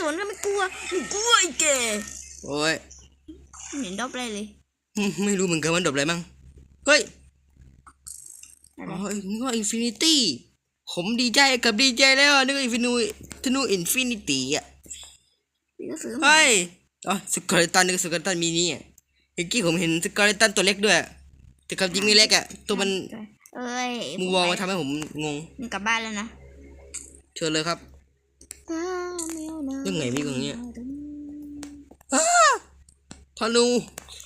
สนก็ไม่กลัวไม่กลัวไอ้แกโอ้ยไม่เห็นดอบอะไรเลยอืมไม่รู้เหมือนกันว่าดบอะไรมั่งเฮ้ยอะไรอ๋อนึกว่าอินฟินิตี้ผมดีใจกับดีใจแล้วอะนึกว่าอินฟินิตี้ธนูอินฟินิตี้อะพี่ก็ซื้อมาเฮ้ยอ๋อสกอเลตันนึกว่าสกอเลตันมีนี่อะเมื่อกี้ผมเห็นสกอเลตันตัวเล็กด้วยแต่ความจริงไม่เล็กอะตัวมันเอ้ยมูวอลมาทำให้ผมงงมึงกลับบ้านแล้วนะเชิญเลยครับ ยังไงมีกล่องเนี่ยธนู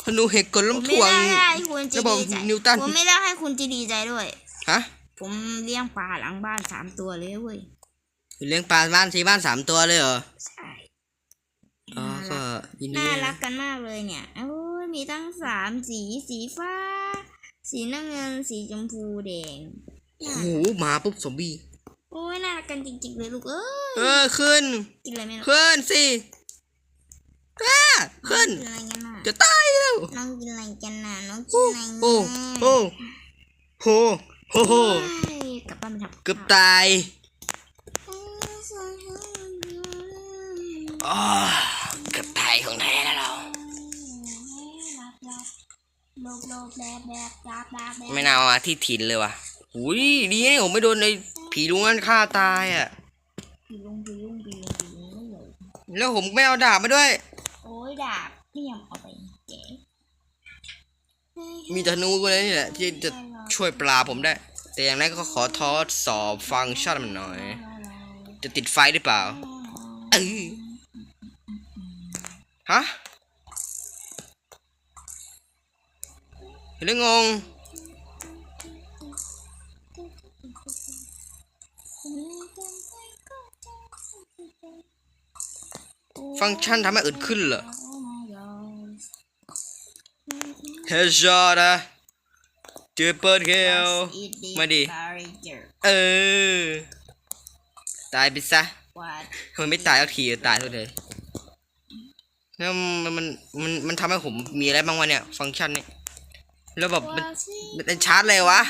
ธนูเห็ดกลผมล้มไม่ถ่วงได้ให้คุณจะระบบดีใจนิวตันผมไม่ได้ให้คุณจะดีใจด้วยฮะผมเลี้ยงปลาหลังบ้านสามตัวเลยเว้ยเลี้ยงปลาบ้านที่บ้านสามตัวเลยเหรอใช่อ๋อก็ยินดีน่านะรักกันมากเลยเนี่ยโอ้ยมีทั้งสามสีสีฟ้า สีน้ำเงินสีชมพูแดงโอ้โหมาปุ๊บซอมบี้ โอ้ยน่ารักกันจริงๆเลยลูกเอ้ยเออขึ้น กินอะไรไม่รู้ขึ้นสิอ้าขึ้น กินอะไรกันน่ะจะตายแล้วน้องกินอะไรกันน่ะน้องกินโอ้อะไรโอ้เนี่ยโอ้โหโหโหเฮ้ยกลับบ้านไปทำเกือบตายอ๋อเกือบตายของแท้แล้วเราโลบโลบแบบแบบแบบแบบแบบ ไม่น่าเอามาที่ถิ่นเลยว่ะอุ้ยดีนะผมไม่โดนใน ผีลุงนั้นฆ่าตายอะปีลุงปีลุงปีลุงปีลุงไม่เลยแล้วผมไม่เอาดาบมาด้วย โอ้ยดาบไม่ยอมเอาไปเก๋มีธนูกูเลยนี่แหละที่จะช่วยปลาผมได้ แต่อย่างนั้นก็ขอทดสอบฟังก์ชันมันหน่อย จะติดไฟหรือเปล่าเออฮะเห็นแล้วงง ฟังก์ชันทำให้อื่นขึ้นเหรอเฮดช็อตอะเจอเปิดเฮลมาดิ เออ ตายไปซะวัดทำไมไม่ตายสักทีตายทุกเลยแล้วมันมันมันมันทำให้ผมมีอะไรบ้างวะเนี่ย ฟังก์ชันเนี่ยแล้วแบบมันมันเป็นชาร์จอะไรวะ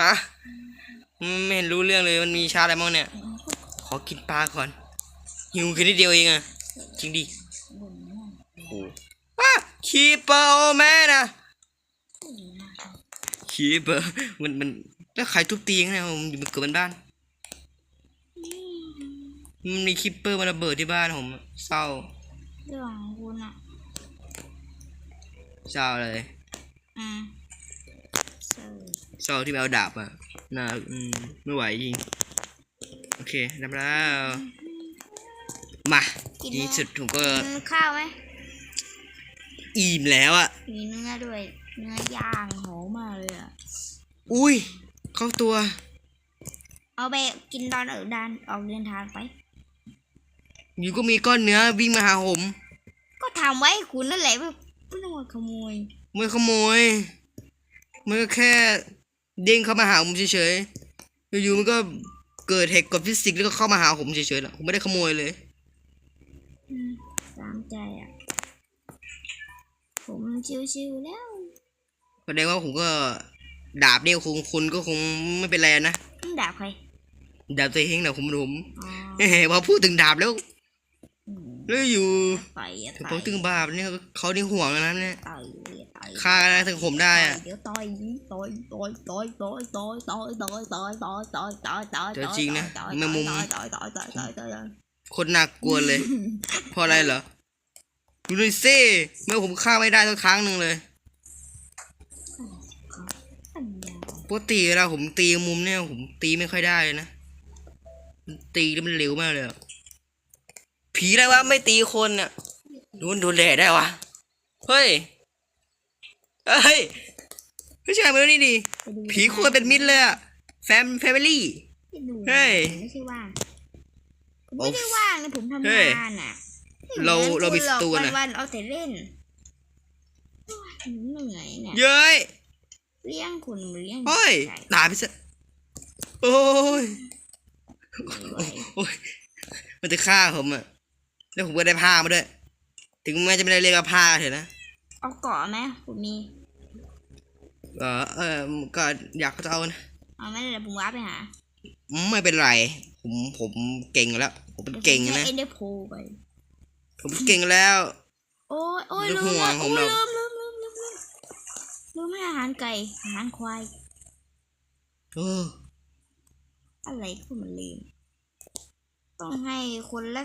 ฮะมันไม่เห็นรู้เรื่องเลย มันมีชาร์จอะไรบ้างเนี่ย ขอกินปลาก่อน หิวแค่นิดเดียวเองอะจริงดิโอ้โหว้าคีเปอร์โอแม่นะคีเปอร์มันมันแล้วใครทุบตีกันเนี่ยผมอยู่เกิดเป็นบ้านมันมีคิปเปอร์มาระเบิดที่บ้านผมอะเศร้าเรื่องของคุณอะเศร้าเลยอืมเออเศร้าที่ไปเอาดาบอะน่าอืมไม่ไหวจริงโอเคทำแล้ว มาดีสุดผมก็กินข้าวไหมอิ่มแล้วอะ มีเนื้อด้วย เนื้อย่างหอมมากเลยอะ อุ้ย เข้าตัว เอาไปกินตอนเออดานออกเดินทางไป อยู่ก็มีก้อนเนื้อวิ่งมาหาผม ก็ทำไว้ให้คุณนั่นแหละไม่ไม่ต้องมาขโมยไม่ขโมยมันก็แค่เด้งเข้ามาหาผมเฉยๆ อยู่ๆมันก็เกิดเหตุกฎฟิสิกส์แล้วก็เข้ามาหาผมเฉยๆแหละผมไม่ได้ขโมยเลยอื มตามใจอะ ผมชิวๆแล้ว แสดงว่าผมก็ดาบเนี่ยคงคุณก็คงไม่เป็นไรนะมึงด่าใคร ดาบตัวเองนะผมผมอ๋อเฮ้ยพอพูดถึงดาบแล้วอืมแล้วอยู่ต่อยอะถึงต่ผอมยถึงบาปเนี่ยเขานี่ห่วงนะเนี่ยต่อยต่อยฆ่ากันนะถึงผมได้อะเดี๋ยวต่อยต่อยต่อยต่อยต่อยต่อยต่อยต่อยต่อยต่อยต่อยต่อยต่อยต่อยเจอจริงนะต่อยแมงมุม ต่อยต่อยต่อยต่อยต่อยต่อยต่อยคนน่ากลัวเลย เพราะอะไรเหรอดูเลยซิเมื่อผมฆ่าไม่ได้สักครั้งหนึ่งเลยอันยาวปกติเวลาผมตีมุมเนี่ยผมตีไม่ค่อยได้เลยนะมันตีแล้วมันเร็วมากเลยอะผีอะไรวะไม่ตีคนน่ะโดนโดนแหล่ได้วะเฮ้ยเฮ้ยไม่ใช่มาดูนี่ดิไปดูผีควรเป็นมิตรเลยอะแฟมแฟมิลี่ไปดูเฮ้ยไม่ใช่ว่างผมโอ้ ไม่ได้ว่างนะผมทำเฮ้ยงานอะเราไม่หมือนเรามีคุณหอกสตูนะวันๆเอาแต่เล่นโอ้ยเหนื่อยเนี่ยเย้ยเลี้ยงคุณเลี้ยงเฮ้ยไก่ตายไปซะโอ้ยไม่ไหวโอ้ยมันจะฆ่าผมอะแล้วผมก็ได้ผ้ามาด้วย ถึงแม้จะไม่ได้เรียกว่าผ้าเถอะนะเอาเกาะไหมผมมีเออเออก็อยากจะเอานะเอาไหมเดี๋ยวผมว้าร์ปไปหาไม่เป็นไร ผมผมเก่งอยู่แล้ว ผมเป็นเก่งดี๋ยวผมนะใช้เอ็นเดอร์โพไป ผมเป็นเก่งแล้ว โอ้ยโอ้ยไม่ลืห่มวงแล้วผมโอ้หรยอกลืมลืมลืมลืมลืมลืมให้อาหารไก่อาหารควายโอ้อะไรก็มันลืมต้องให้คนละ